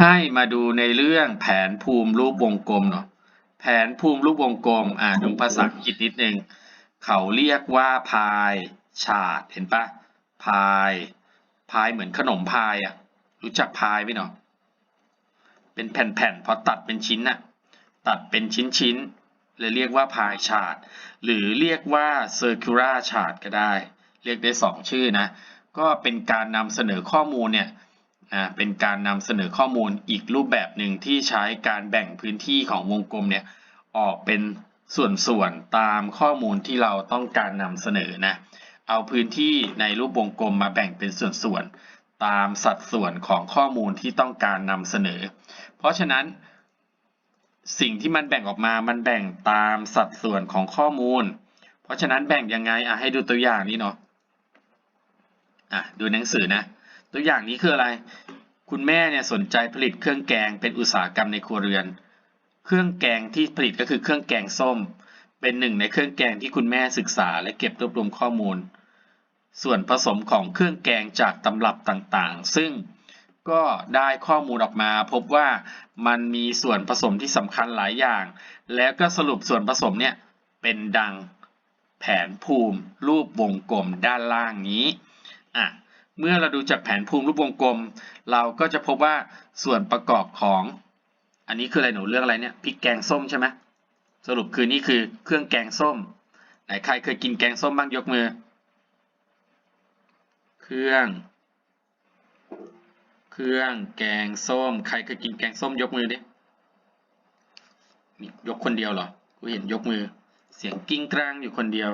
ให้มาดูในเรื่องแผนภูมิรูปวงกลมเนาะแผนภูมิรูปวงกลมอ่าดูภาษาอังกฤษนิดนึงเขาเรียกว่าพายฉาดเห็นปะพายพายเหมือนขนมพายอะรู้จักพายไหมเนาะเป็นแผ่นๆพอตัดเป็นชิ้นน่ะตัดเป็นชิ้นๆเลยเรียกว่าพายฉาดหรือเรียกว่า circular chart ก็ได้ เรียกได้สองชื่อนะ ก็เป็นการนำเสนอข้อมูลเนี่ย อ่าเป็นการนำเสนอข้อมูลอีกรูปแบบหนึ่งที่ใช้การแบ่งพื้นที่ของวงกลมเนี่ยออกเป็นส่วนๆตามข้อมูลที่เราต้องการนำเสนอนะเอาพื้นที่ในรูปวงกลมมาแบ่งเป็นส่วนๆตามสัดส่วนของข้อมูลที่ต้องการนำเสนอ เพราะฉะนั้น สิ่งที่มันแบ่งออกมามันแบ่งตามสัดส่วนของข้อมูล เพราะฉะนั้นแบ่งยังไงอะให้ดูตัวอย่างนี้เนาะอะดูหนังสือนะ ตัวอย่างนี้คืออะไร คุณแม่เนี่ยสนใจผลิตเครื่องแกงเป็นอุตสาหกรรมในครัวเรือน เครื่องแกงที่ผลิตก็คือเครื่องแกงส้ม เป็นหนึ่งในเครื่องแกงที่คุณแม่ศึกษาและเก็บรวบรวมข้อมูล ส่วนผสมของเครื่องแกงจากตำรับต่างๆ ซึ่งก็ได้ข้อมูลออกมา พบว่ามันมีส่วนผสมที่สำคัญหลายอย่าง แล้วก็สรุปส่วนผสมเนี่ยเป็นดังแผนภูมิรูปวงกลมด้านล่างนี้อะ เมื่อเราดูจากแผนภูมิรูปวงกลม เราก็จะพบว่าส่วนประกอบของ อันนี้คืออะไรหนูเรื่องอะไรเนี่ยพริกแกงส้มใช่ไหมสรุปคือนี่คือเครื่องแกงส้มไหนใครเคยกินแกงส้มบ้างยกมือ เครื่อง เครื่องแกงส้ม ใครเคยกินแกงส้มยกมือดิยกคนเดียวเหรอกูเห็นยกมือ เสียงกิ้งกลางอยู่คนเดียว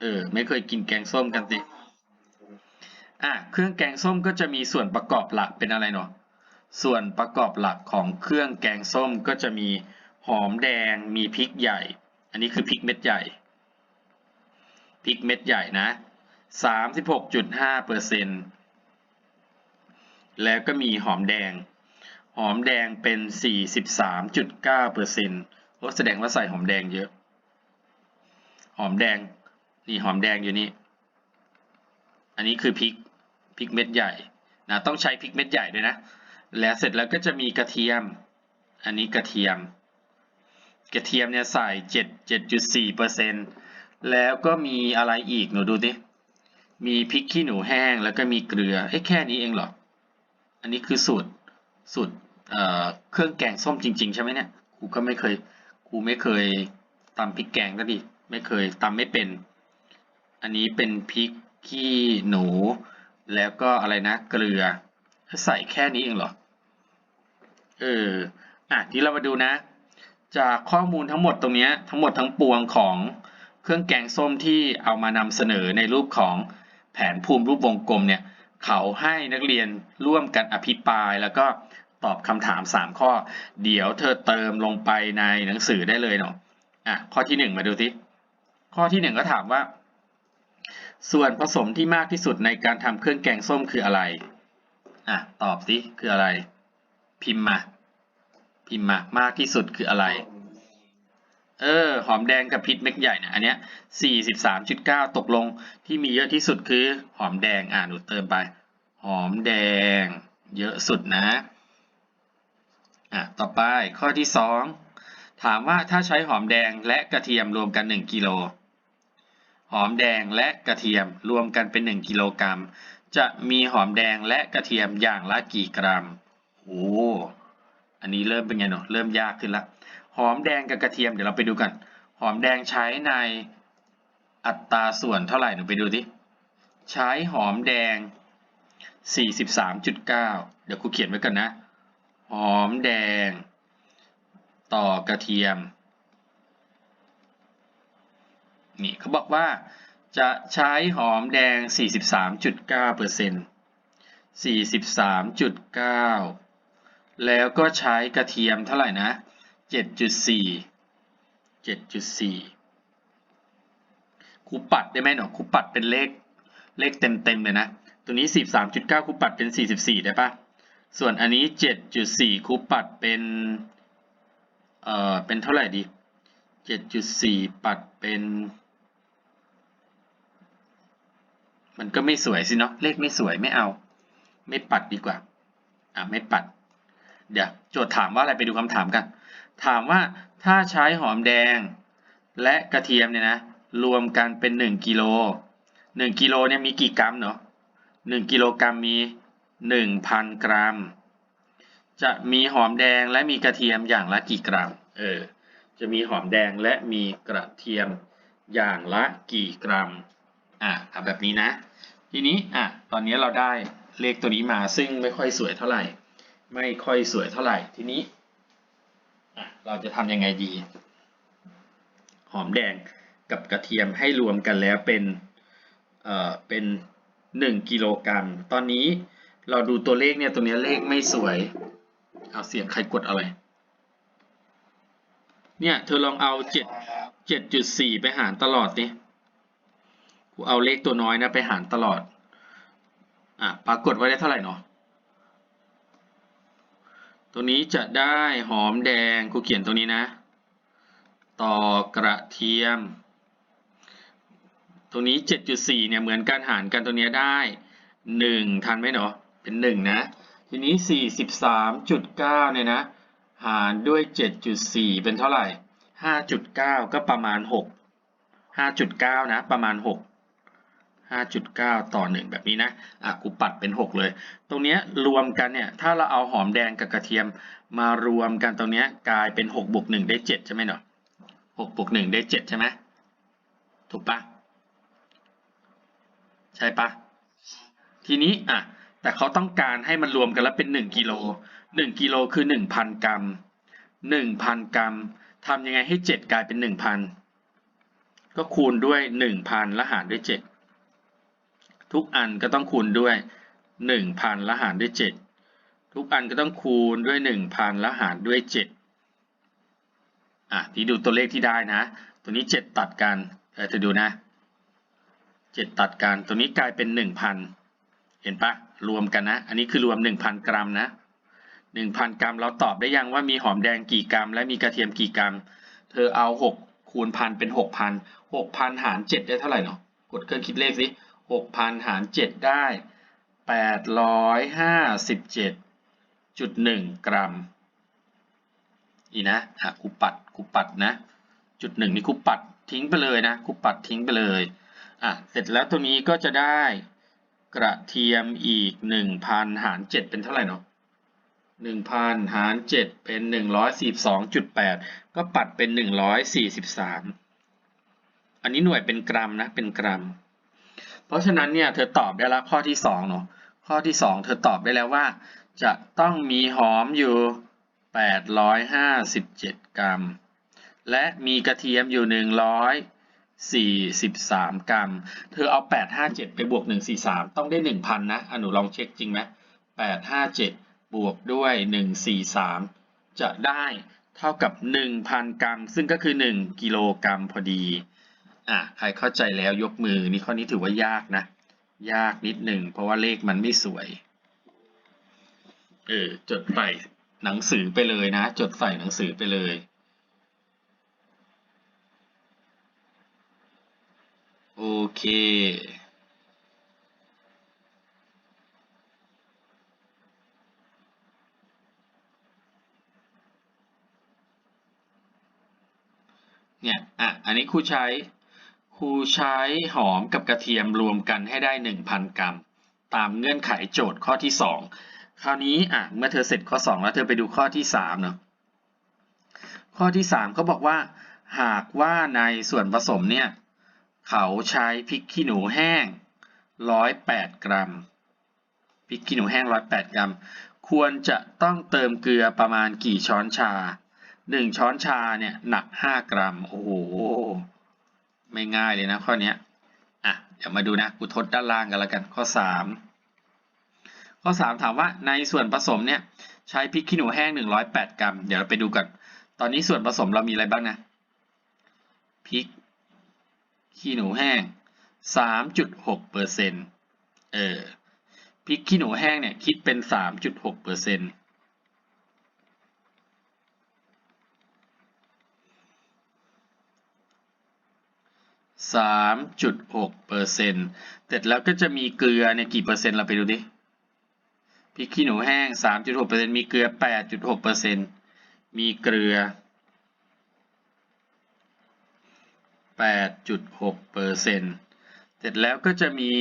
เออ ไม่เคยกินแกงส้มกันสิ อะเครื่องแกงส้มก็จะมีส่วนประกอบหลักเป็นอะไรเนาะส่วนประกอบหลักของเครื่องแกงส้มก็จะมีหอมแดงมีพริกใหญ่ อันนี้คือพริกเม็ดใหญ่พริกเม็ดใหญ่นะ 36.5เปอร์เซ็นต์แล้วก็มีหอมแดง หอมแดงเป็น 43.9เปอร์เซ็นต์โอ้แสดงว่าใส่หอมแดงเยอะ หอมแดง นี่หอมแดงอยู่นี่ อันนี้คือพริก พริกเม็ดใหญ่นะต้องใช้พริกเม็ดใหญ่ด้วยนะ แล้วเสร็จแล้วก็จะมีกระเทียม อันนี้กระเทียม กระเทียมเนี่ยใส่เจ็ดเจ็ดจุดสี่เปอร์เซ็นแล้วก็มีอะไรอีกหนูดูดิมีพริกขี้หนูแห้งแล้วก็มีเกลือเอ้แค่นี้เองเหรอ อันนี้คือสูตรสูตรเอ่อเครื่องแกงส้มจริง ๆ ใช่ไหมเนี่ยครูก็ไม่เคยครูไม่เคยตำพริกแกงก็ดิไม่เคยตำไม่เป็น อันนี้เป็นพริกขี้หนู แล้วก็อะไรนะเกลือ ใส่แค่นี้เองเหรอ เออ อะทีเรามาดูนะ จากข้อมูลทั้งหมดตรงนี้ทั้งหมดทั้งปวงของเครื่องแกงส้มที่เอามานำเสนอในรูปของแผนภูมิรูปวงกลมเนี่ย เขาให้นักเรียนร่วมกันอภิปรายแล้วก็ตอบคำถาม 3 ข้อ เดี๋ยวเธอเติมลงไปในหนังสือได้เลยเนาะอะข้อที่ 1 มาดูสิข้อที่ 1 ก็ถามว่า ส่วนผสมที่มากที่สุดในการทำเครื่องแกงส้มคืออะไร อะ ตอบสิคืออะไร พิมพ์มา พิมพ์มามากที่สุดคืออะไร เออ หอมแดงกับพริกเม็ดใหญ่เนี่ย อันเนี้ยสี่สิบสามจุดเก้าตกลงที่มีเยอะที่สุดคือ หอมแดง อ่าหนูเติมไป หอมแดง เยอะสุดนะ อะ ต่อไปข้อที่สอง ถามว่าถ้าใช้หอมแดงและกระเทียมรวมกันหนึ่งกิโล หอมแดงและกระเทียมรวมกันเป็นหนึ่งกิโลกรัม จะมีหอมแดงและกระเทียมอย่างละกี่กรัม โอ้ อันนี้เริ่มเป็นไงเนาะเริ่มยากขึ้นละ หอมแดงกับกระเทียมเดี๋ยวเราไปดูกัน หอมแดงใช้ในอัตราส่วนเท่าไหร่หนูไปดูดิ ใช้หอมแดง 43.9 เดี๋ยวครูเขียนไว้กันนะ หอมแดง ต่อกระเทียม นี่เขาบอกว่าจะใช้หอมแดง 43.9เอร์เซ43.9 แล้วก็ใช้กระเทียมเท่าไหร่นะ 7.4 7.4ครูปัดได้ไหมหนอครูปัดเป็นเลขเลขเต็มๆเลยนะ ตัวนี้43.9ครูปัดเป็น 44 ได้ปะส่วนอันนี้ 7.4ครูปัดเป็น เอ่อ เป็นเท่าไหร่ดี 7.4 ปัดเป็น มันก็ไม่สวยสิเนาะเลขไม่สวยไม่เอา ไม่ปัดดีกว่า อะไม่ปัด เดี๋ยวโจทย์ถามว่าอะไรไปดูคำถามกัน ถามว่าถ้าใช้หอมแดง และกระเทียมเนี่ยนะรวมกันเป็นหนึ่งกิโลหนึ่งกิโลเนี่ยมีกี่กรัมเนาะหนึ่งกิโลกรัมมีหนึ่งพันกรัม จะมีหอมแดงและมีกระเทียมอย่างละกี่กรัม เออ จะมีหอมแดงและมีกระเทียมอย่างละกี่กรัม อะทำแบบนี้นะ ทีนี้อะตอนนี้เราได้เลขตัวนี้มาซึ่งไม่ค่อยสวยเท่าไหร่ ไม่ค่อยสวยเท่าไหร่ ทีนี้อะเราจะทำยังไงดี หอมแดงกับกระเทียมให้รวมกันแล้วเป็นเอ่อเป็นหนึ่งกิโลกรัม ตอนนี้เราดูตัวเลขเนี่ยตัวนี้เลขไม่สวย เอาเสียงใครกดอะไร เนี่ยเธอลองเอาเจ็ดเจ็ดจุดสี่ไปหารตลอดดิ กูเอาเลขตัวน้อยนะไปหารตลอด อะปรากฏว่าได้เท่าไหร่เนาะตัวนี้จะได้หอมแดงกูเขียนตรงนี้นะ ต่อกระเทียม ตรงนี้ 7.4 เนี่ยเหมือนกันหารกันตัวเนี้ยได้ 1 ทันไหมเนาะเป็น 1 นะ ทีนี้ 43.9 เนี่ยนะ หารด้วย 7.4 เป็นเท่าไหร่ 5.9 ก็ประมาณ 6 5.9 นะ ประมาณ 6 5.9 ต่อ 1 แบบนี้นะ อะกูปัดเป็น 6 เลย ตรงเนี้ยรวมกันเนี่ย ถ้าเราเอาหอมแดงกับกระเทียมมารวมกันตรงเนี้ยกลายเป็น6บวก1ได้ 7 ใช่ไหมเนาะ6บวก1ได้ 7 ใช่ไหม ถูกปะใช่ปะทีนี้ อะ แต่เขาต้องการให้มันรวมกันแล้วเป็น 1กิโล1กิโลคือ 1,000 กรัม 1,000 กรัมทำยังไงให้ 7 กลายเป็น 1,000 ก็คูณด้วย 1,000 แล้วหารด้วย 7 ทุกอันก็ต้องคูณด้วย 1,000 แล้วหารด้วย 7 ทุกอันก็ต้องคูณด้วย 1,000 แล้วหารด้วย 7 อะที่ดูตัวเลขที่ได้นะ ตัวนี้ 7 ตัดกันเออจะดูนะ 7 ตัดกัน ตัวนี้กลายเป็น 1,000 เห็นปะรวมกันนะ อันนี้คือรวม 1,000 กรัมนะ 1,000 กรัมเราตอบได้ยังว่ามีหอมแดงกี่กรัม และมีกระเทียมกี่กรัม เธอเอา 6 คูณพันเป็น 6,000 6,000 หาร 7 ได้เท่าไหร่เนาะกดเครื่องคิดเลขสิ 6,000 หาร 7 ได้ 857.1 กรัมอีนะอะกูปัดกูปัดนะจุดหนึ่งนี่กูปัดทิ้งไปเลยนะกูปัดทิ้งไปเลยอะเสร็จแล้วตัวนี้ก็จะได้กระเทียมอีก 1,000 หาร 7 เป็นเท่าไหร่เนาะ1,000 หาร 7 เป็น 142.8 ก็ปัดเป็น 143 อันนี้หน่วยเป็นกรัมนะเป็นกรัม เพราะฉะนั้นเนี่ยเธอตอบได้แล้วข้อที่2เนาะข้อที่ 2 เธอตอบได้แล้วว่า จะต้องมีหอมอยู่ 857 กรัม และมีกระเทียมอยู่ 143 กรัม เธอเอา 857 ไปบวก 143 ต้องได้ 1,000 นะอะหนูลองเช็คจริงไหม857 บวกด้วย 143 จะได้เท่ากับ 1,000 กรัม ซึ่งก็คือ 1 กิโลกรัมพอดี อะใครเข้าใจแล้วยกมือนี่ข้อนี้ถือว่ายากนะ ยากนิดหนึ่งเพราะว่าเลขมันไม่สวย เออจดใส่หนังสือไปเลยนะ จดใส่หนังสือไปเลยโอเค เนี่ย อะ อันนี้ครูใช้ ครูใช้หอมกับกระเทียมรวมกันให้ได้ 1,000 กรัม ตามเงื่อนไขโจทย์ข้อที่ 2 คราวนี้อะเมื่อเธอเสร็จข้อ 2 แล้วเธอไปดูข้อที่3เนาะข้อที่ 3 เขาบอกว่า หากว่าในส่วนผสมเนี่ยเขาใช้พริกขี้หนูแห้ง 108 กรัมพริกขี้หนูแห้ง 108 กรัม ควรจะต้องเติมเกลือประมาณกี่ช้อนชา 1 ช้อนชาเนี่ยหนัก 5 กรัม โอ้โห ไม่ง่ายเลยนะข้อนี้อะเดี๋ยวมาดูนะกูทดด้านล่างกันแล้วกันข้อ 3 ข้อ 3 ถามว่าในส่วนผสมเนี่ยใช้พริกขี้หนูแห้ง 108 กรัม เดี๋ยวเราไปดูกัน ตอนนี้ส่วนผสมเรามีอะไรบ้างนะพริกขี้หนูแห้ง 3.6เปอร์เซ็นต์เออพริกขี้หนูแห้งเนี่ยคิดเป็น 3.6เปอร์เซ็นต์ สามจุดหกเปอร์เซ็นต์เสร็จแล้วก็จะมีเกลือเนี่ยกี่เปอร์เซ็นต์เราไปดูดิพริกขี้หนูแห้ง 3.6%มีเกลือ 8.6%มีเกลือ 8.6%เสร็จแล้วก็จะมี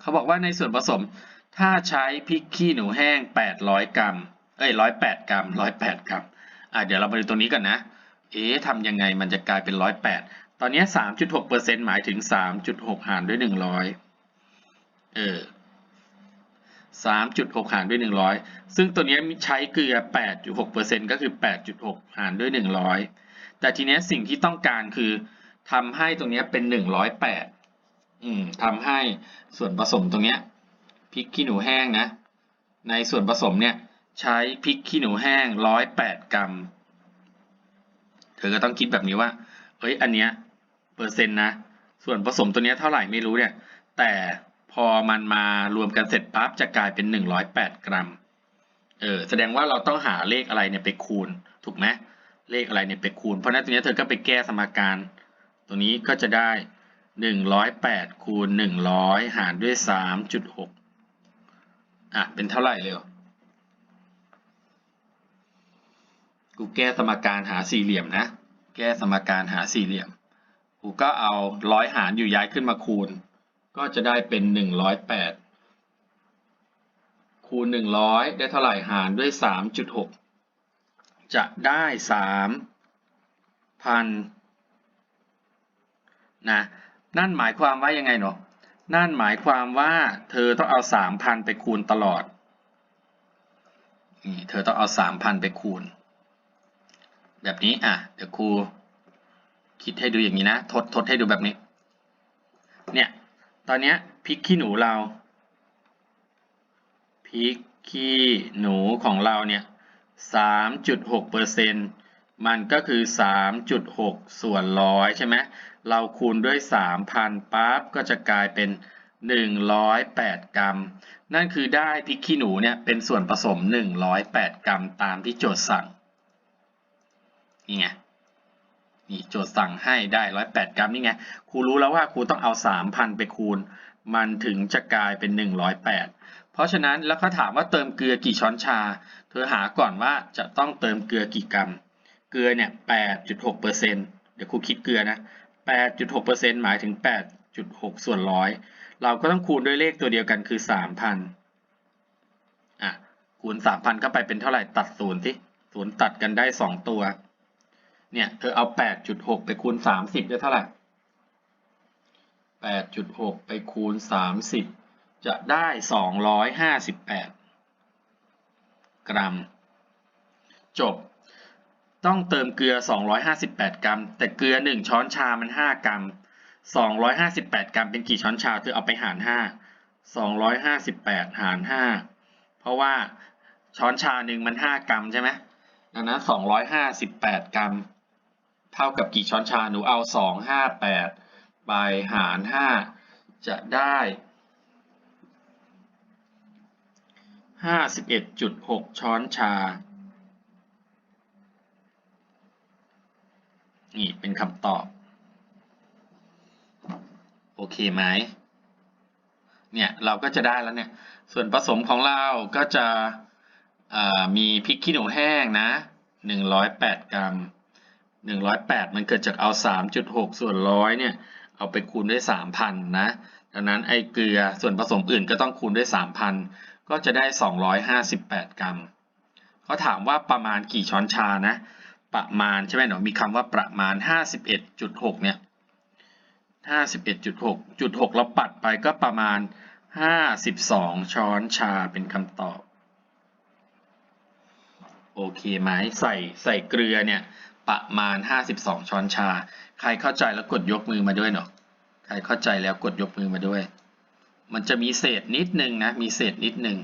เขาบอกว่าในส่วนผสมถ้าใช้พริกขี้หนูแห้ง 800 กรัม เอ้ย 108 กรัม 108 กรัม อะ เดี๋ยวเรามาดูตรงนี้ก่อนนะ เอ๊ะทำยังไงมันจะกลายเป็น 108 ตอนนี้ 3.6%หมายถึง 3.6 หารด้วย 100 เออ 3.6 หารด้วย 100 ซึ่งตัวนี้ใช้เกลือ 8.6%ก็คือ 8.6 หารด้วย 100 แต่ทีนี้สิ่งที่ต้องการคือทำให้ตรงนี้เป็น 108 อืมทำให้ส่วนผสมตรงนี้พริกขี้หนูแห้งนะ ในส่วนผสมเนี่ยใช้พริกขี้หนูแห้ง 108 กรัม เธอก็ต้องคิดแบบนี้ว่าเอ้ยอันเนี้ยเปอร์เซ็นต์นะ ส่วนผสมตัวเนี้ยเท่าไหร่ไม่รู้เนี่ย แต่พอมันมารวมกันเสร็จปั๊บจะกลายเป็น 108 กรัม เออแสดงว่าเราต้องหาเลขอะไรเนี่ยไปคูณ ถูกไหมเลขอะไรเนี่ยไปคูณ เพราะนั้นตัวเนี้ยเธอก็ไปแก้สมการ ตัวนี้ก็จะได้ 108คูณ100 หารด้วย 3.6 อะ เป็นเท่าไหร่เร็ว กูแก้สมการหาสี่เหลี่ยมนะ แก้สมการหาสี่เหลี่ยม กูก็เอาร้อยหารอยู่ย้ายขึ้นมาคูณ ก็จะได้เป็นหนึ่งร้อยแปดคูณหนึ่งร้อยได้เท่าไหร่หารด้วยสามจุดหกจะได้สามพันนะนั่นหมายความว่ายังไงเนาะนั่นหมายความว่าเธอต้องเอาสามพันไปคูณตลอดนี่เธอต้องเอาสามพันไปคูณ แบบนี้อะเดี๋ยวครูคิดให้ดูอย่างนี้นะ ทดทดให้ดูแบบนี้ เนี่ย ตอนเนี้ยพริกขี้หนูเราพริกขี้หนูของเราเนี่ยสามจุดหกเปอร์เซ็นมันก็คือสามจุดหกส่วนร้อยใช่ไหมเราคูณด้วยสามพันปั๊บก็จะกลายเป็นหนึ่งร้อยแปดกรัม นั่นคือได้พริกขี้หนูเนี่ยเป็นส่วนผสมหนึ่งร้อยแปดกรัมตามที่โจทย์สั่ง นี่ไงนี่โจทย์สั่งให้ได้ร้อยแปดกรัมนี่ไงครูรู้แล้วว่าครูต้องเอาสามพันไปคูณ มันถึงจะกลายเป็นหนึ่งร้อยแปดเพราะฉะนั้นแล้วเขาถามว่าเติมเกลือกี่ช้อนชา เธอหาก่อนว่าจะต้องเติมเกลือกี่กรัม เกลือเนี่ยแปดจุดหกเปอร์เซ็นต์เดี๋ยวครูคิดเกลือนะแปดจุดหกเปอร์เซ็นต์หมายถึงแปดจุดหกส่วนร้อยเราก็ต้องคูณด้วยเลขตัวเดียวกันคือสามพันอะคูณสามพันเข้าไปเป็นเท่าไหร่ตัดศูนย์ที่ศูนย์ตัดกันได้สองตัว เนี่ยเธอเอา 8.6 ไปคูณ 30 ได้เท่าไหร่ 8.6 ไปคูณ 30 จะได้ 258 กรัม จบ ต้องเติมเกลือ 258 กรัม แต่เกลือ 1 ช้อนชามัน 5 กรัม 258 กรัมเป็นกี่ช้อนชาเธอเอาไปหาร 5 258 หาร 5 เพราะว่าช้อนชาหนึ่งมัน 5 กรัมใช่ไหมดังนั้น258 กรัม เท่ากับกี่ช้อนชา หนูเอา 258 ไปหาร 5 จะได้ 51.6 ช้อนชา นี่เป็นคำตอบ โอเคไหม เนี่ย เราก็จะได้แล้วเนี่ย ส่วนผสมของเราก็จะมีพริกขี้หนูแห้งนะ 108 กรัม 108 มันเกิดจากเอา 3.6 ส่วนร้อยเนี่ย เอาไปคูณด้วย 3,000 นะ ดังนั้นไอ้เกลือส่วนผสมอื่นก็ต้องคูณด้วย 3,000 ก็จะได้ 258 กรัมเขาถามว่าประมาณกี่ช้อนชานะ ประมาณใช่ไหมหนูมีคำว่าประมาณ 51.6 เนี่ย 51.6จุด6เราปัดไปก็ประมาณ 52 ช้อนชาเป็นคำตอบ โอเคไหมใส่ใส่เกลือเนี่ย ประมาณ 52 ช้อนชา ใครเข้าใจแล้วกดยกมือมาด้วยเนาะใครเข้าใจแล้วกดยกมือมาด้วย มันจะมีเศษนิดนึงนะ มีเศษนิดนึง